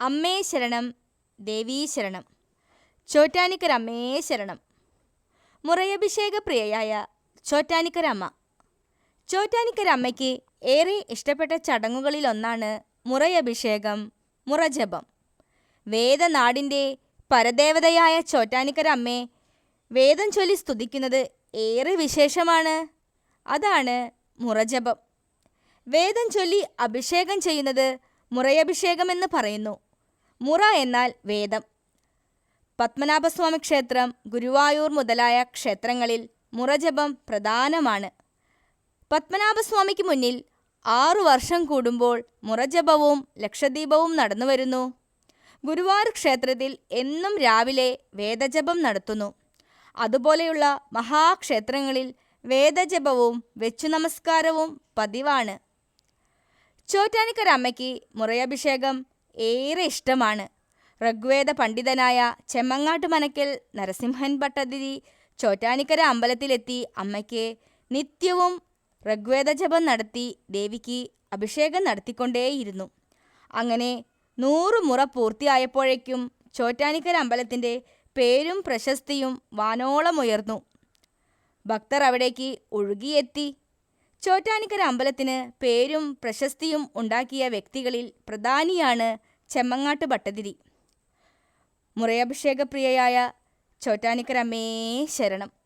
അമ്മേ ശരണം ദേവീ ശരണം. ചോറ്റാനിക്കര അമ്മേ ശരണം. മുറയഭിഷേക പ്രിയയായ ചോറ്റാനിക്കര അമ്മ. അമ്മയ്ക്ക് ഏറെ ഇഷ്ടപ്പെട്ട ചടങ്ങുകളിലൊന്നാണ് മുറയഭിഷേകം മുറജപം. വേദനാടിന്റെ പരദേവതയായ ചോറ്റാനിക്കര അമ്മയെ വേദം ചൊല്ലി സ്തുതിക്കുന്നത് ഏറെ വിശേഷമാണ്. അതാണ് മുറജപം. വേദം ചൊല്ലി അഭിഷേകം ചെയ്യുന്നത് മുറയഭിഷേകമെന്ന് പറയുന്നു. മുറ എന്നാൽ വേദം. പത്മനാഭസ്വാമി ക്ഷേത്രം ഗുരുവായൂർ മുതലായ ക്ഷേത്രങ്ങളിൽ മുറജപം പ്രധാനമാണ്. പത്മനാഭസ്വാമിക്ക് മുന്നിൽ ആറു വർഷം കൂടുമ്പോൾ മുറജപവും ലക്ഷദീപവും നടന്നുവരുന്നു ഗുരുവായൂർ ക്ഷേത്രത്തിൽ എന്നും രാവിലെ വേദജപം നടത്തുന്നു. അതുപോലെയുള്ള മഹാക്ഷേത്രങ്ങളിൽ വേദജപവും വെച്ചു നമസ്കാരവും പതിവാണ്. ചോറ്റാനിക്കര അമ്മയ്ക്ക് മുറയഭിഷേകം ഏറെ ഇഷ്ടമാണ്. ഋഗ്വേദ പണ്ഡിതനായ ചെമ്മങ്ങാട്ട് മനക്കൽ നരസിംഹൻ ഭട്ടതിരി ചോറ്റാനിക്കര അമ്പലത്തിലെത്തി അമ്മയ്ക്ക് നിത്യവും ഋഗ്വേദ ജപം നടത്തി ദേവിക്ക് അഭിഷേകം നടത്തിക്കൊണ്ടേയിരുന്നു. അങ്ങനെ നൂറ് മുറ പൂർത്തിയായപ്പോഴേക്കും ചോറ്റാനിക്കര അമ്പലത്തിന്റെ പേരും പ്രശസ്തിയും വാനോളമുയർന്നു ഭക്തർ അവിടേക്ക് ഒഴുകിയെത്തി. ചോറ്റാനിക്കര അമ്പലത്തിന് പേരും പ്രശസ്തിയും ഉണ്ടാക്കിയ വ്യക്തികളിൽ പ്രധാനിയാണ് ചെമ്മങ്ങാട്ട് ഭട്ടതിരി. മുറയഭിഷേകപ്രിയയായ ചോറ്റാനിക്കര അമ്മേ ശരണം.